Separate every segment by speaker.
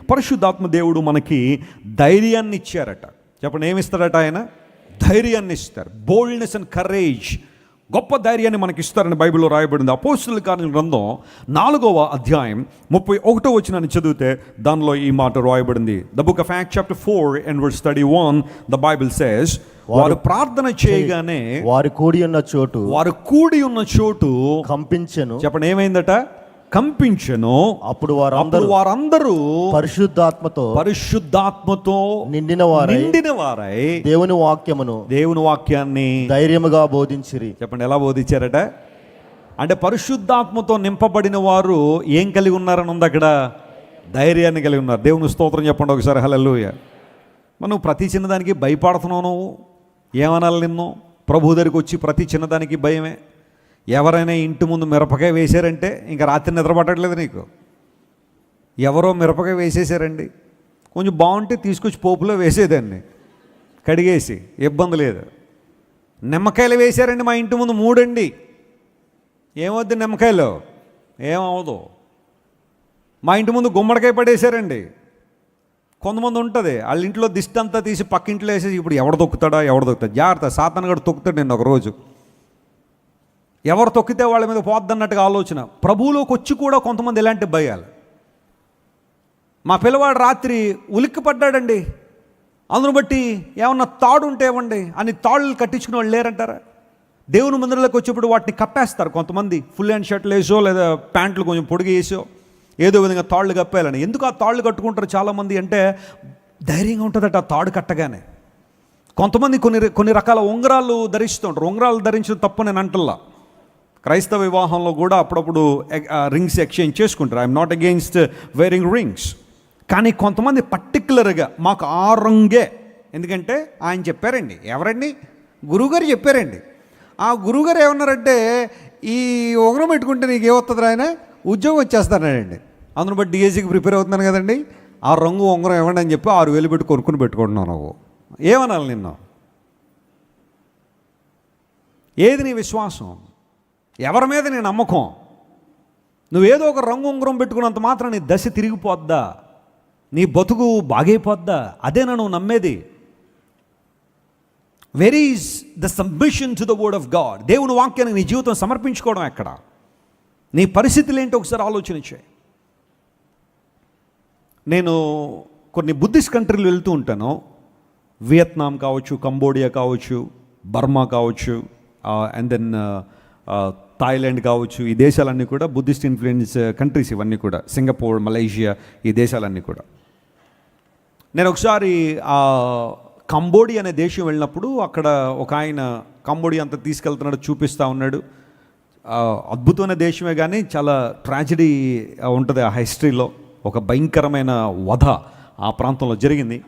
Speaker 1: పరిశుద్ధాత్మ దేవుడు మనకి ధైర్యాన్ని ఇచ్చారట. చెప్పండి ఏమి ఇస్తారట ఆయన? ధైర్యాన్ని ఇస్తారు. బోల్డ్నెస్ అండ్ కరేజ్ గొప్ప ధైర్యాన్ని మనకి ఇస్తారని బైబిల్లో రాయబడింది. అపోస్తుల కార్యం గ్రంథం నాలుగవ అధ్యాయం ముప్పై ఒకటో వచ్చిన చదివితే దానిలో ఈ మాట రాయబడింది. The book of act chapter four and word study one the Bible says వారు ప్రార్థన చేయగానే
Speaker 2: వారి కూడి ఉన్న చోటు
Speaker 1: వారు కూడి ఉన్న చోటు
Speaker 2: కంపించెను.
Speaker 1: చెప్పండి ఏమైందట? కంపించెను
Speaker 2: అప్పుడు
Speaker 1: అప్పుడు
Speaker 2: వారందరూ
Speaker 1: వారందరూ
Speaker 2: పరిశుద్ధాత్మతో
Speaker 1: పరిశుద్ధాత్మతో
Speaker 2: నిండిన వారై
Speaker 1: నిండిన వారై
Speaker 2: దేవుని వాక్యమును
Speaker 1: దేవుని వాక్యాన్ని
Speaker 2: ధైర్యముగా బోధించిరి.
Speaker 1: చెప్పండి ఎలా బోధించారట? అంటే పరిశుద్ధాత్మతో నింపబడిన వారు ఏం కలిగి ఉన్నారని ఉంది అక్కడ? ధైర్యాన్ని కలిగి ఉన్నారు. దేవుని స్తోత్రం చెప్పండి ఒకసారి. హల్లెలూయ. మనం ప్రతి చిన్నదానికి భయపడుతున్నావు నువ్వు? ఏమనాలి నిన్ను? ప్రభు దగ్గరికి వచ్చి ప్రతి చిన్నదానికి భయమే? ఎవరైనా ఇంటి ముందు మిరపకాయ వేశారంటే ఇంకా రాత్రి నిద్రపట్టట్లేదు నీకు. ఎవరో మిరపకాయ వేసేసారండి కొంచెం బాగుంటే తీసుకొచ్చి పోపులో వేసేదాన్ని. కడిగేసి ఇబ్బంది లేదు. నిమ్మకాయలు వేశారండి మా ఇంటి ముందు మూడండి. ఏమవుద్ది నిమ్మకాయలు? ఏమవదు మా ఇంటి ముందు గుమ్మడికాయ పడేశారండి. కొంతమంది ఉంటుంది వాళ్ళ ఇంట్లో దిష్టి అంతా తీసి పక్కింట్లో వేసేసి ఇప్పుడు ఎవడు తొక్కుతాడా ఎవడు తొక్కుతాడు? జాగ్రత్త సాతనగడు తొక్కుతాడు నేను ఒకరోజు. ఎవరు తొక్కితే వాళ్ళ మీద పోద్దన్నట్టుగా ఆలోచన. ప్రభువులోకి వచ్చి కూడా కొంతమంది ఇలాంటి భయాలు? మా పిల్లవాడు రాత్రి ఉలిక్కి పడ్డాడండి అందును బట్టి ఏమన్నా తాడు ఉంటే ఇవ్వండి అని తాళ్ళు కట్టించుకునే వాళ్ళు లేరంటారా? దేవుని మందిరంలోకి వచ్చేప్పుడు వాటిని కప్పేస్తారు కొంతమంది. ఫుల్ హ్యాండ్ షర్ట్లు వేసో లేదా ప్యాంట్లు కొంచెం పొడిగి వేసో ఏదో విధంగా తాళ్ళు కప్పేయాలని. ఎందుకు ఆ తాళ్ళు కట్టుకుంటారు చాలామంది అంటే ధైర్యంగా ఉంటుందట ఆ తాడు కట్టగానే. కొంతమంది కొన్ని కొన్ని రకాల ఉంగరాలు ధరిస్తుంటారు. ఉంగరాలు ధరించడం తప్పు నేను అంటల్లా. క్రైస్తవ వివాహంలో కూడా అప్పుడప్పుడు రింగ్స్ ఎక్స్చేంజ్ చేసుకుంటారు. I'm not against wearing rings కానీ కొంతమంది పర్టిక్యులర్గా మాకు ఆ రంగే. ఎందుకంటే ఆయన చెప్పారండి. ఎవరండి? గురువుగారు చెప్పారండి. ఆ గురువుగారు ఏమన్నారంటే ఈ ఉంగరం పెట్టుకుంటే నీకు ఏమవుతుంది ఆయన? ఉద్యోగం వచ్చేస్తానండి అందును బట్టి డిఎస్సికి ప్రిపేర్ అవుతున్నాను కదండి. ఆ రంగు ఉంగరం ఇవ్వండి అని చెప్పి ఆరు వేలు పెట్టి కొనుక్కుని పెట్టుకుంటున్నావు నువ్వు. ఏమనాలి నిన్ను? ఏది నీ విశ్వాసం? ఎవరి మీద నీ నమ్మకం? నువ్వేదో ఒక రంగు ఉంగరం పెట్టుకున్నంత మాత్రం నీ దశ తిరిగిపోద్దా? నీ బతుకు బాగైపోద్దా? అదేనా నువ్వు నమ్మేది? Where is the submission to the word of God దేవుని వాక్యానికి నీ జీవితం సమర్పించుకోవడం ఎక్కడ? నీ పరిస్థితులు ఏంటో? ఒకసారి ఆలోచన చేయి. నేను కొన్ని బుద్ధిస్ట్ కంట్రీలు వెళ్తూ ఉంటాను. వియత్నాం కావచ్చు కంబోడియా కావచ్చు బర్మా కావచ్చు uh, అండ్ దెన్ థాయిలాండ్ కావచ్చు ఈ దేశాలన్నీ కూడా బుద్ధిస్ట్ ఇన్ఫ్లుయెన్స్ uh, కంట్రీస్ ఇవన్నీ కూడా. సింగపూర్ మలేషియా ఈ దేశాలన్నీ కూడా. నేను ఒకసారి కంబోడి అనే దేశం వెళ్ళినప్పుడు అక్కడ ఒక ఆయన కంబోడి అంతా తీసుకెళ్తున్నాడు చూపిస్తూ ఉన్నాడు. అద్భుతమైన దేశమే కానీ చాలా ట్రాజడీ ఉంటుంది ఆ హిస్టరీలో. ఒక భయంకరమైన వధ ఆ ప్రాంతంలో జరిగింది.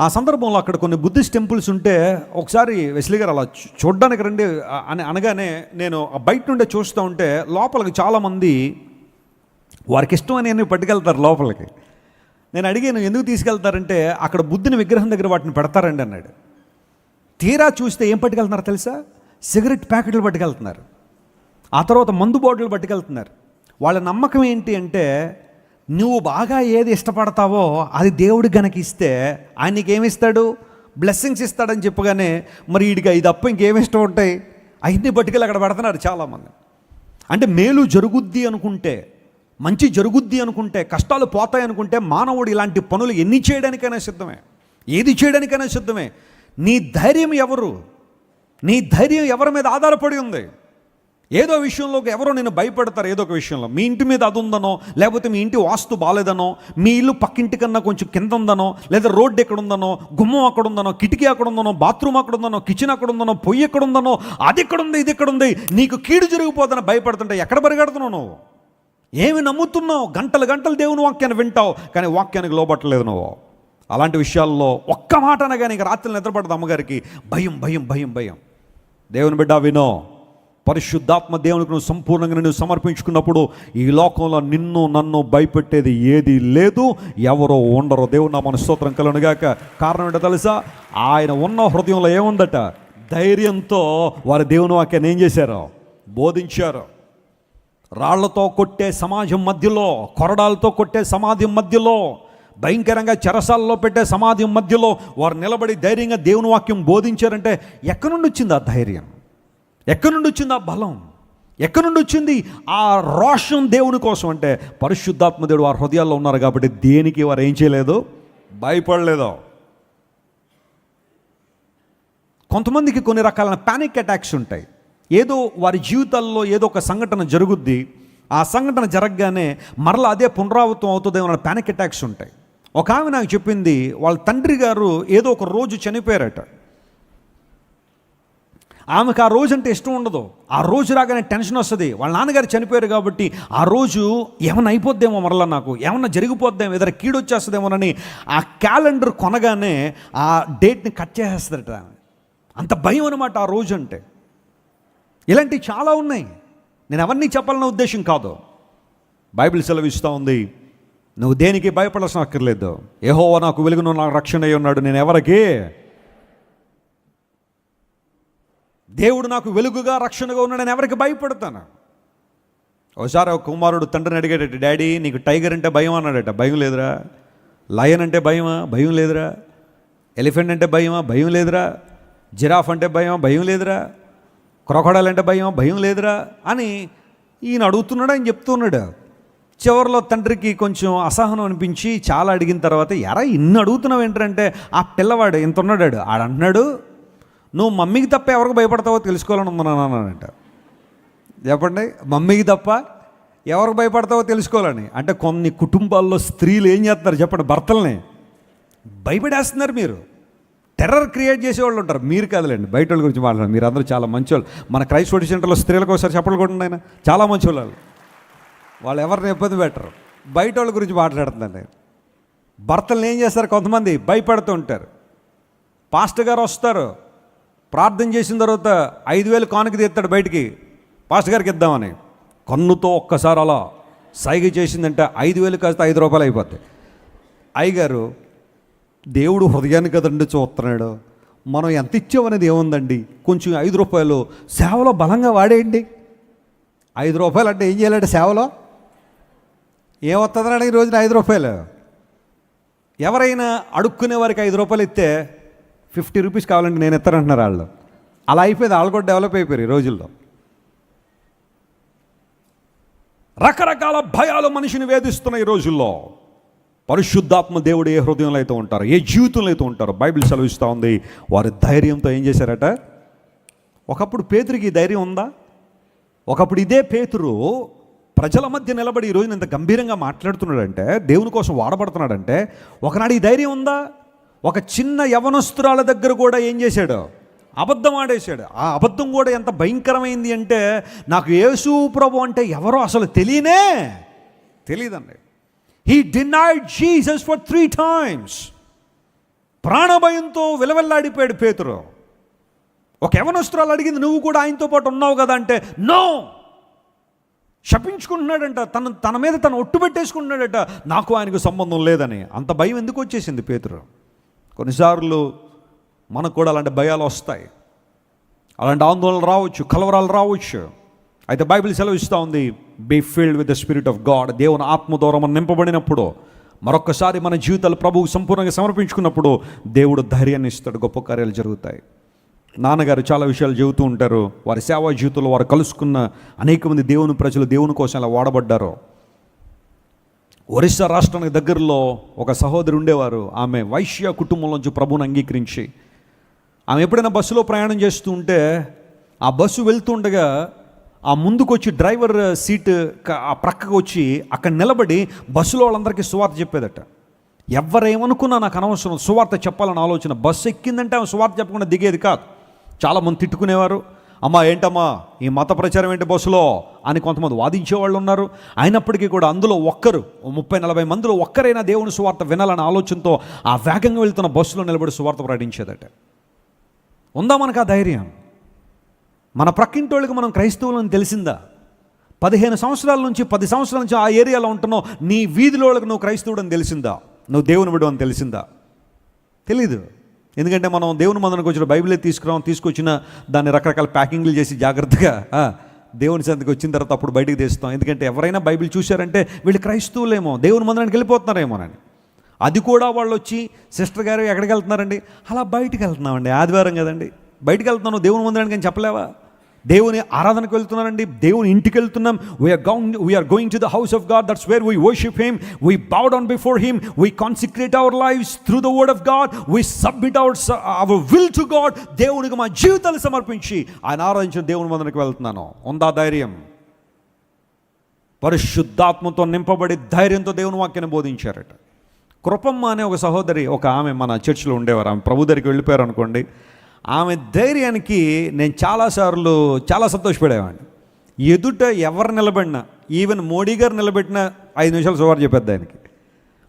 Speaker 1: ఆ సందర్భంలో అక్కడ కొన్ని బుద్ధిస్ట్ టెంపుల్స్ ఉంటే ఒకసారి వెస్లీ గారు అలా చూడ్డానికి రండి అని అనగానే నేను ఆ బయట నుండే చూస్తూ ఉంటే లోపలికి చాలామంది వారికి ఇష్టమని పట్టుకెళ్తారు లోపలికి. నేను అడిగాను ఎందుకు తీసుకెళ్తారంటే అక్కడ బుద్ధుని విగ్రహం దగ్గర వాటిని పెడతారండి అన్నాడు. తీరా చూస్తే ఏం పట్టుకెళ్తున్నారు తెలుసా? సిగరెట్ ప్యాకెట్లు పట్టుకెళ్తున్నారు. ఆ తర్వాత మందు బాటిల్ పట్టుకెళ్తున్నారు. వాళ్ళ నమ్మకం ఏంటి అంటే నువ్వు బాగా ఏది ఇష్టపడతావో అది దేవుడు గనక ఇస్తే ఆయన నీకేమిస్తాడు బ్లెస్సింగ్స్ ఇస్తాడని చెప్పగానే మరి వీడికి ఇది అప్ప ఇంకేమి ఇష్టం ఉంటాయి? అవన్నీ పట్టుకెళ్ళి అక్కడ పెడుతున్నారు చాలామంది. అంటే మేలు జరుగుద్ది అనుకుంటే మంచి జరుగుద్ది అనుకుంటే కష్టాలు పోతాయి అనుకుంటే మానవుడు ఇలాంటి పనులు ఎన్ని చేయడానికైనా సిద్ధమే. ఏది చేయడానికైనా సిద్ధమే. నీ ధైర్యం ఎవరు? నీ ధైర్యం ఎవరి మీద ఆధారపడి ఉంది? ఏదో విషయంలో ఎవరో నేను భయపడతారు ఏదో ఒక విషయంలో. మీ ఇంటి మీద అది ఉందనో లేకపోతే మీ ఇంటి వాస్తు బాగాలేదనో మీ ఇల్లు పక్కింటి కన్నా కొంచెం కింద ఉందనో లేదా రోడ్డు ఎక్కడ ఉందనో గుమ్మం అక్కడ ఉందనో కిటికీ అక్కడ ఉందనో బాత్రూమ్ అక్కడ ఉందనో కిచెన్ అక్కడ ఉందనో పొయ్యి ఎక్కడ ఉందనో అది ఎక్కడ ఉంది ఇది ఎక్కడ ఉంది నీకు కీడు జరిగిపోదని భయపడుతుంటే ఎక్కడ పరిగెడుతున్నావు నువ్వు? ఏమి నమ్ముతున్నావు? గంటలు గంటలు దేవుని వాక్యాన్ని వింటావు కానీ వాక్యానికి లోబట్టలేదు నువ్వు. అలాంటి విషయాల్లో ఒక్క మాట అనగానే నీకు రాత్రి నిద్రపడదు అమ్మగారికి. భయం భయం భయం భయం. దేవుని బిడ్డ వినో. పరిశుద్ధాత్మ దేవునికి నువ్వు సంపూర్ణంగా నువ్వు సమర్పించుకున్నప్పుడు ఈ లోకంలో నిన్ను నన్ను భయపెట్టేది ఏది లేదు. ఎవరో ఉండరో. దేవుడు నా మన స్తోత్రం కలనుగాక కారణం ఏంటో తెలుసా? ఆయన ఉన్న హృదయంలో ఏముందట? ధైర్యంతో వారి దేవుని వాక్యాన్ని ఏం చేశారు? బోధించారు. రాళ్ళతో కొట్టే సమాజం మధ్యలో కొరడాలతో కొట్టే సమాజం మధ్యలో భయంకరంగా చెరసాలలో పెట్టే సమాజం మధ్యలో వారు నిలబడి ధైర్యంగా దేవుని వాక్యం బోధించారంటే ఎక్కడి నుండి వచ్చింది ఆ ధైర్యం? ఎక్కడి నుండి వచ్చింది ఆ బలం? ఎక్కడి నుండి వచ్చింది? ఆ రోషం దేవుని కోసం. అంటే పరిశుద్ధాత్మ దేవుడు వారి హృదయాల్లో ఉన్నారు కాబట్టి దేనికి వారు ఏం చేయలేదు? భయపడలేదు. కొంతమందికి కొన్ని రకాలైన పానిక్ అటాక్స్ ఉంటాయి. ఏదో వారి జీవితాల్లో ఏదో ఒక సంఘటన జరుగుద్ది. ఆ సంఘటన జరగగానే మరలా అదే పునరావృతం అవుతుందేమో అన్న పానిక్ అటాక్స్ ఉంటాయి. ఒక ఆమె నాకు చెప్పింది వాళ్ళ తండ్రి గారు ఏదో ఒక రోజు చనిపోయారట. ఆమెకు ఆ రోజు అంటే ఇష్టం ఉండదు. ఆ రోజు రాగానే టెన్షన్ వస్తుంది. వాళ్ళ నాన్నగారు చనిపోయారు కాబట్టి ఆ రోజు ఏమైనా అయిపోద్దేమో మరలా నాకు. ఏమన్నా జరిగిపోద్దేమో ఏదైనా కీడు వచ్చేస్తుందేమోనని ఆ క్యాలెండర్ కొనగానే ఆ డేట్ని కట్ చేసేస్తారట ఆమె. అంత భయం అనమాట ఆ రోజు అంటే. ఇలాంటివి చాలా ఉన్నాయి. నేను అవన్నీ చెప్పాలన్న ఉద్దేశం కాదు. బైబిల్ సెలవిస్తూ ఉంది. నువ్వు దేనికి భయపడాల్సిన అక్కర్లేదు. ఏహో నాకు వెలుగును నాకు రక్షణ అయి ఉన్నాడు. నేను ఎవరికి? దేవుడు నాకు వెలుగుగా రక్షణగా ఉన్నాడు నేను ఎవరికి భయపడతాను? ఒకసారి ఒక కుమారుడు తండ్రిని అడిగాడట డాడీ నీకు టైగర్ అంటే భయం అన్నాడట. భయం లేదురా. లయన్ అంటే భయమా? భయం లేదురా. ఎలిఫెంట్ అంటే భయమా? భయం లేదురా. జిరాఫ్ అంటే భయం భయం లేదురా. క్రొకడాల్ అంటే భయం భయం లేదురా. అని ఈయన అడుగుతున్నాడు అని చెప్తున్నాడు. చివరిలో తండ్రికి కొంచెం అసహనం అనిపించి చాలా అడిగిన తర్వాత ఎరా ఇన్ని అడుగుతున్నావు ఏంటంటే ఆ పిల్లవాడు ఇంత ఉన్నాడు ఆడు అంటున్నాడు నువ్వు మమ్మీకి తప్ప ఎవరికి భయపడతావో తెలుసుకోవాలని ఉన్నాను అన్నాడంట చెప్పండి మమ్మీకి తప్ప ఎవరికి భయపడతావో తెలుసుకోవాలని. అంటే కొన్ని కుటుంబాల్లో స్త్రీలు ఏం చేస్తున్నారు చెప్పండి భర్తల్ని. భయపడేస్తున్నారు మీరు. టెర్రర్ క్రియేట్ చేసేవాళ్ళు ఉంటారు. మీరు కదలండి బయట వాళ్ళ గురించి మాట్లాడారు మీరు అందరూ చాలా మంచివాళ్ళు. మన క్రైస్ట్ సెంటర్లో స్త్రీలకు ఒకసారి చెప్పలు కూడా ఆయన. చాలా మంచి వాళ్ళు. వాళ్ళు ఎవరిని ఇబ్బంది పెట్టరు. బయట వాళ్ళ గురించి మాట్లాడుతుందండి. భర్తలను ఏం చేస్తారు కొంతమంది? భయపడుతూ ఉంటారు. పాస్టర్ గారు వస్తారు. ప్రార్థన చేసిన తర్వాత ఐదు వేలు కానుక తీస్తాడు బయటికి. పాస్టర్ గారికి ఇద్దామని. కన్నుతో ఒక్కసారి అలా సైగ చేసిందంటే ఐదు వేలు కాస్త ఐదు రూపాయలు అయిపోతాయి. అయ్యగారు దేవుడు హృదయాన్ని కదండి చూస్తున్నాడు. మనం ఎంత ఇచ్చామనేది ఏముందండి? కొంచెం ఐదు రూపాయలు సేవలో బలంగా వాడేయండి. ఐదు రూపాయలు అంటే ఏం చేయాలంటే సేవలో? ఏమొస్తుందని ఈ రోజున ఐదు రూపాయలు? ఎవరైనా అడుక్కునే వారికి ఐదు రూపాయలు ఇస్తే ఫిఫ్టీ రూపీస్ కావాలంటే నేను ఇస్తానంటున్నారు వాళ్ళు. అలా అయిపోయింది వాళ్ళు కూడా డెవలప్ అయిపోయారు ఈ రోజుల్లో. రకరకాల భయాలు మనిషిని వేధిస్తున్న ఈ రోజుల్లో. పరిశుద్ధాత్మ దేవుడు ఏ హృదయంలో అయితే ఉంటారు ఏ జీవితంలో అయితే ఉంటారో బైబిల్ సెలవిస్తూ ఉంది. వారి ధైర్యంతో ఏం చేశారట? ఒకప్పుడు పేతురికి ఈ ధైర్యం ఉందా? ఒకప్పుడు ఇదే పేతురు ప్రజల మధ్య నిలబడి ఈ ఇంత గంభీరంగా మాట్లాడుతున్నాడంటే దేవుని కోసం వాడబడుతున్నాడంటే ఒకనాడు ఈ ధైర్యం ఉందా? ఒక చిన్న యవనస్తురాల దగ్గర కూడా ఏం చేశాడు? అబద్ధం ఆడేశాడు. ఆ అబద్ధం కూడా ఎంత భయంకరమైంది అంటే నాకు యేసు ప్రభు అంటే ఎవరో అసలు తెలియనే తెలియదండి he denied Jesus for three times ప్రాణభయంతో విలవెల్లాడిపోయాడు పేతురు. ఒక యవనస్తురాలు అడిగింది నువ్వు కూడా ఆయనతో పాటు ఉన్నావు కదా? అంటే నో! శపించుకుంటున్నాడంట. తన తన మీద తను ఒట్టు పెట్టేసుకుంటున్నాడట. నాకు ఆయనకు సంబంధం లేదని. అంత భయం ఎందుకు వచ్చేసింది పేతురు? కొన్నిసార్లు మనకు కూడా అలాంటి భయాలు వస్తాయి. అలాంటి ఆందోళనలు రావచ్చు కలవరాలు రావచ్చు. అయితే బైబిల్ సెలవిస్తూ ఉంది be filled with the spirit of God దేవుని ఆత్మ ద్వారా మనం నింపబడినప్పుడు మరొకసారి మన జీవితాలు ప్రభువు సంపూర్ణంగా సమర్పించుకున్నప్పుడు దేవుడు ధైర్యాన్ని ఇస్తాడు గొప్ప కార్యాలు జరుగుతాయి. నాన్నగారు చాలా విషయాలు చెబుతూ ఉంటారు వారి సేవా జీవితంలో వారు కలుసుకున్న అనేక మంది దేవుని ప్రజలు దేవుని కోసం అలా వాడబడ్డారు. ఒరిస్సా రాష్ట్రానికి దగ్గరలో ఒక సహోదరి ఉండేవారు. ఆమె వైశ్య కుటుంబంలోంచి ప్రభుని అంగీకరించి ఆమె ఎప్పుడైనా బస్సులో ప్రయాణం చేస్తూ ఉంటే ఆ బస్సు వెళ్తుండగా ఆ ముందుకు వచ్చి డ్రైవర్ సీట్ ఆ ప్రక్కకు వచ్చి అక్కడ నిలబడి బస్సులో వాళ్ళందరికీ సువార్త చెప్పేదట. ఎవరేమనుకున్నా నాకు అనవసరం సువార్త చెప్పాలని ఆలోచన బస్సు ఎక్కిందంటే ఆమె సువార్త చెప్పకుండా దిగేది కాదు. చాలామంది తిట్టుకునేవారు. అమ్మా ఏంటమ్మా ఈ మత ప్రచారం ఏంటి బస్సులో అని కొంతమంది వాదించేవాళ్ళు ఉన్నారు. అయినప్పటికీ కూడా అందులో ఒక్కరు ముప్పై నలభై మందిలో ఒక్కరైనా దేవుని సువార్త వినాలనే ఆలోచనతో ఆ వేగంగా వెళ్తున్న బస్సులో నిలబడి సువార్త ప్రకటించేదట. ఉందా మనకు ఆ ధైర్యం? మన ప్రక్కింటోళ్ళకి మనం క్రైస్తవులని తెలిసిందా? పదిహేను సంవత్సరాల నుంచి పది సంవత్సరాల నుంచి ఆ ఏరియాలో ఉంటున్నావు నీ వీధిలో వాళ్ళకి నువ్వు క్రైస్తవుడు అని తెలిసిందా? నువ్వు దేవుని విడు అని తెలిసిందా? తెలీదు. ఎందుకంటే మనం దేవుని మందనకు వచ్చిన బైబిలే తీసుకురాం తీసుకొచ్చిన దాన్ని రకరకాల ప్యాకింగ్లు చేసి జాగ్రత్తగా దేవుని సంతకి వచ్చిన తర్వాత అప్పుడు బయటకు తీస్తాం. ఎందుకంటే ఎవరైనా బైబిల్ చూశారంటే వీళ్ళు క్రైస్తవులేమో దేవుని మందిరానికి వెళ్ళిపోతున్నారేమోనని అది కూడా వాళ్ళు వచ్చి సిస్టర్ గారు ఎక్కడికి వెళ్తున్నారండి? అలా బయటికి వెళ్తున్నామండి ఆదివారం కదండి. బయటికి వెళ్తున్నాను దేవుని మందిరానికి అని చెప్పలేవా? దేవుని ఆరాధనకు వెళ్తున్నారండి. దేవుని ఇంటికి వెళ్తున్నాం. We are going we are going to the house of God that's where we worship him we bow down before him we consecrate our life through the word of God we submit our our will to God దేవునికి మా జీవితాలు సమర్పించి ఆయన ఆరాధించిన దేవుని మందిరానికి వెళ్తున్నాను. ఉందా ధైర్యం? పరిశుద్ధాత్మతో నింపబడి ధైర్యంతో దేవుని వాక్యాన్ని బోధించారట. కృపమ్మ అనే ఒక సహోదరి ఒక ఆమె మన చర్చిలో ఉండేవారు. ఆమె ప్రభు దగ్గరికి వెళ్ళిపోయారు అనుకోండి ఆమె ధైర్యానికి నేను చాలాసార్లు చాలా సంతోషపడేవాడిని. ఎదుట ఎవరు నిలబడినా ఈవెన్ మోడీ గారు నిలబెట్టిన ఐదు నిమిషాలు సువార్త చెప్పేది ఆయనకి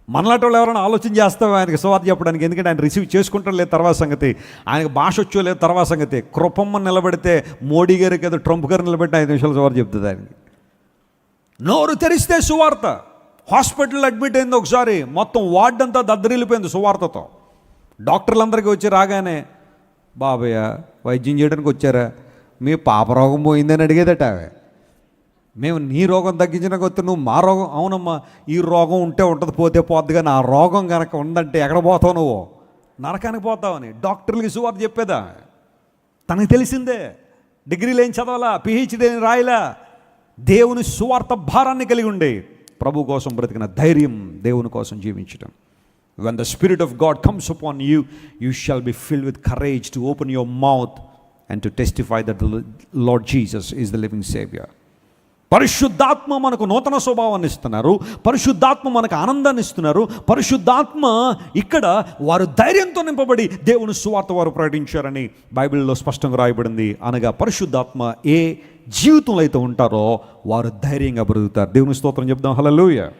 Speaker 1: మనలాంటి వాళ్ళు ఎవరైనా ఆలోచన చేస్తాం ఆయనకి సువార్త చెప్పడానికి ఎందుకంటే ఆయన రిసీవ్ చేసుకుంటారు లేదు తర్వాత సంగతి. ఆయనకు భాష వచ్చో లేదు తర్వాత సంగతి. కృపమ్మ నిలబెడితే మోడీ గారికి కదా ట్రంప్ గారు నిలబెట్టిన ఐదు నిమిషాలు సువార్త చెప్తుంది ఆయనకి నోరు తెరిస్తే సువార్త. హాస్పిటల్ అడ్మిట్ అయింది ఒకసారి. మొత్తం వార్డ్ అంతా దద్దరిల్లిపోయింది సువార్తతో. డాక్టర్లందరికీ వచ్చి రాగానే బాబయ్య వైద్యం చేయడానికి వచ్చారా? మీ పాప రోగం పోయిందని అడిగేదట ఆమె. మేము నీ రోగం తగ్గించడానికి వస్తే నువ్వు మా రోగం అవునమ్మా ఈ రోగం ఉంటే ఉంటుంది పోతే పోద్ది కానీ ఆ రోగం కనుక ఉందంటే ఎక్కడ పోతావు నువ్వు? నరకానికి పోతావని డాక్టర్లకి సువార్త చెప్పేదా? తనకు తెలిసిందే. డిగ్రీలు ఏం చదవాలా పిహెచ్డీ ఏం రాయలా? దేవుని సువార్త భారాన్ని కలిగి ఉండే. ప్రభు కోసం బ్రతికిన ధైర్యం దేవుని కోసం జీవించడం when the spirit of God comes upon you you shall be filled with courage to open your mouth and to testify that Lord Jesus is the living saviour పరిశుద్ధాత్మ మనకు నూతన స్వభావాన్ని ఇస్తున్నారు. పరిశుద్ధాత్మ మనకు ఆనందాన్ని ఇస్తున్నారు. పరిశుద్ధాత్మ ఇక్కడ వారు ధైర్యంతో నింపబడి దేవుని సువార్త వారు ప్రకటించారని బైబిల్లో స్పష్టంగా రాయబడింది. అనగా పరిశుద్ధాత్మ ఏ జీవితంలో అయితే ఉంటారో వారు ధైర్యంగా బ్రతుకుతారు. దేవుని స్తోత్రం చెప్దాం. హల్లెలూయా.